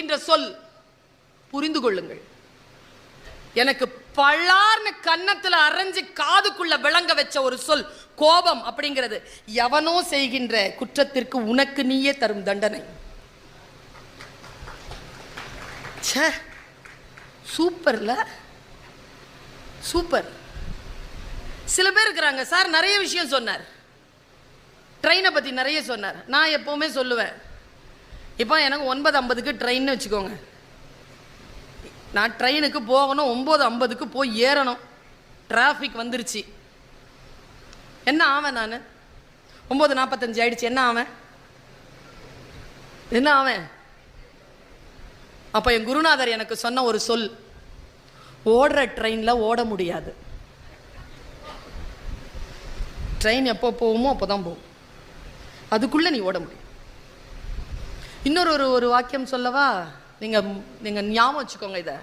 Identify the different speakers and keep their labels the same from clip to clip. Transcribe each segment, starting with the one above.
Speaker 1: என்கின்ற சொல் புரிந்து கொள்ளுங்கள். எனக்கு பழார்னு கன்னத்துல அரைஞ்சு காதுக்குள்ள விளங்க வச்ச ஒரு சொல் கோபம் அப்படிங்கிறது. எவனோ செய்கின்ற குற்றத்திற்கு உனக்கு நீயே தரும் தண்டனை. சூப்பர்ல. சூப்பர். சில பேர் இருக்கிறாங்க. சார் நிறைய விஷயம் சொன்னார். ட்ரெயினை பற்றி நிறைய சொன்னார். நான் எப்போவுமே சொல்லுவேன். இப்போ எனக்கு ஒன்பது ஐம்பதுக்கு ட்ரெயின்னு வச்சுக்கோங்க. நான் ட்ரெயினுக்கு போகணும் ஒம்பது ஐம்பதுக்கு போய் ஏறணும். டிராஃபிக் வந்துருச்சு. என்ன ஆவேன் நான்? ஒம்பது நாற்பத்தஞ்சு ஆயிடுச்சு. என்ன ஆவேன்? என்ன ஆவேன்? அப்போ என் குருநாதர் எனக்கு சொன்ன ஒரு சொல் ஓடுற ட்ரெயினில் ஓட முடியாது. ட்ரெயின் எப்போ போகுமோ அப்போ தான் போகும். அதுக்குள்ளே நீ ஓட முடியும். இன்னொரு ஒரு ஒரு வாக்கியம் சொல்லவா? நீங்கள் நீங்கள் ஞாபகம் வச்சுக்கோங்க இதை.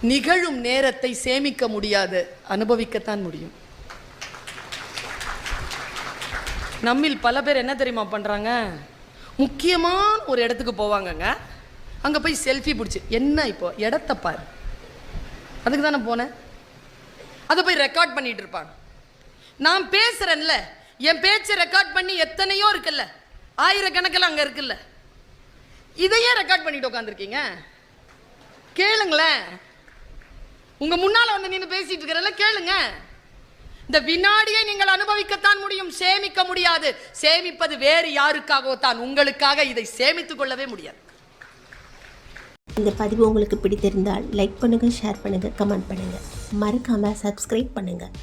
Speaker 1: நிகழும் நேரத்தை சேமிக்க முடியாது அனுபவிக்கத்தான் முடியும். நம்மில் பல பேர் என்ன தெரியுமா பண்ணுறாங்க முக்கியமான ஒரு இடத்துக்கு போவாங்கங்க. அங்கே போய் செல்ஃபி பிடிச்சி என்ன இப்போ? இடத்த பார். அதுக்கு தானே போனேன். அதை போய் ரெக்கார்ட் பண்ணிட்டு இருப்பாங்க. நான் பேசுறேன்ல. என் பேச்சை ரெக்கார்ட் பண்ணி எத்தனையோ இருக்குல்ல. ஆயிரக்கணக்கில் அங்கே இருக்குல்ல. இதையே ரெக்கார்ட் பண்ணிட்டு உட்காந்துருக்கீங்க கேளுங்களேன். உங்க முன்னால வந்து நின்று பேசிட்டு இருக்கிறல்ல கேளுங்க. இந்த வினாடியை நீங்கள் அனுபவிக்கத்தான் முடியும் சேமிக்க முடியாது. சேமிப்பது வேறு யாருக்காகவோ தான். உங்களுக்காக இதை சேமித்துக் கொள்ளவே முடியாது.
Speaker 2: இந்த பதிவு உங்களுக்கு பிடித்திருந்தால் லைக் பண்ணுங்கள் ஷேர் பண்ணுங்கள் கமெண்ட் பண்ணுங்கள் மறக்காமல் சப்ஸ்கிரைப் பண்ணுங்கள்